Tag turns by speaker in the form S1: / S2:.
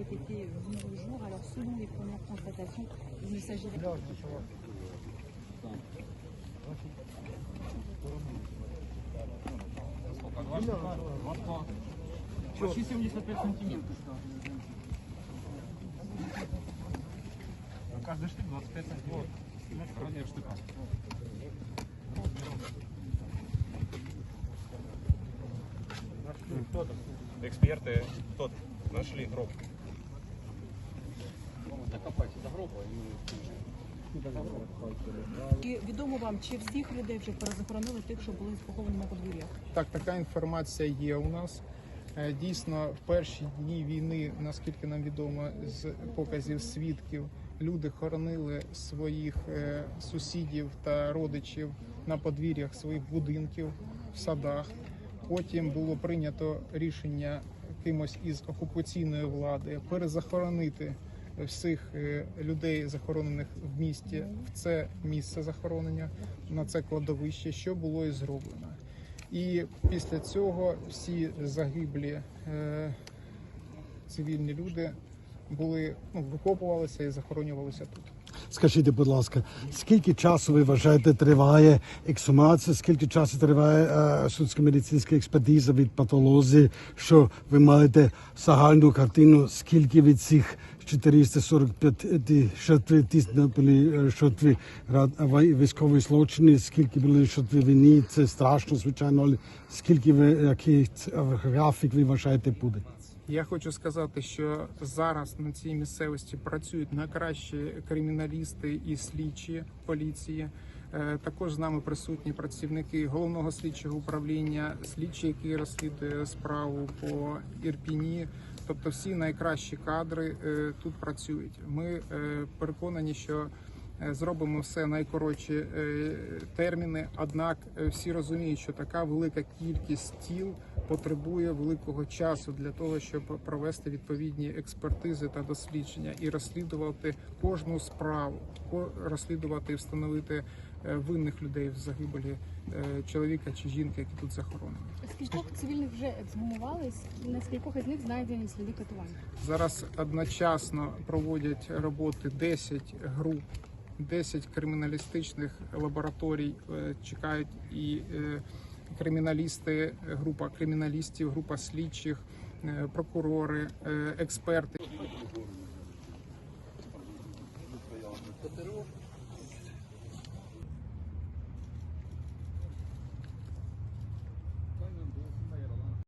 S1: été vu le jour. Alors selon les premières constatations, il ne s'agirait
S2: Почти 75 сантиметров. Каждый штык 25 сантиметров. Размер штыка.
S3: Эксперты тот нашли гроб.
S1: І відомо вам, чи всіх людей вже перезахоронили тих, що були поховані на подвір'ях?
S4: Так, така інформація є у нас. Е, Дійсно, в перші дні війни, наскільки нам відомо, з показів свідків, люди хоронили своїх е, сусідів та родичів на подвір'ях своїх будинків в садах. Потім було прийнято рішення кимось із окупаційної влади перезахоронити всіх е, людей, захоронених в місті, в це місце захоронення, на це кладовище, що було і зроблено. І після цього всі загиблі е, цивільні люди були ну, викопувалися і захоронювалися тут.
S5: Скажіть, будь ласка, скільки часу ви вважаєте триває ексхумація, скільки часу триває е, судсько-медицинська експертиза від патолозії, що ви маєте загальну картину, скільки від цих 445 жертв тисне були е, жертви рад- військової злочини, скільки були жертви війни, це страшно, звичайно, але скільки ви, який графік ви вважаєте буде?
S4: Я хочу сказати, що зараз на цій місцевості працюють найкращі криміналісти і слідчі поліції. Е, Також з нами присутні працівники головного слідчого управління, слідчі, який розслідує справу по Ірпіні. Тобто всі найкращі кадри е, тут працюють. Ми е, переконані, що зробимо все найкоротші е, терміни. Однак е, всі розуміють, що така велика кількість тіл потребує великого часу для того, щоб провести відповідні експертизи та дослідження і розслідувати кожну справу, розслідувати і встановити е, винних людей в загибелі е, чоловіка чи жінки, які тут захоронені.
S6: Скількох цивільних вже ексгумували, на скількох із них знайдені сліди катувань?
S4: Зараз одночасно проводять роботи 10 груп, 10 криміналістичних лабораторій е, чекають і е, криміналісти, група криміналістів, група слідчих, е, прокурори, експерти.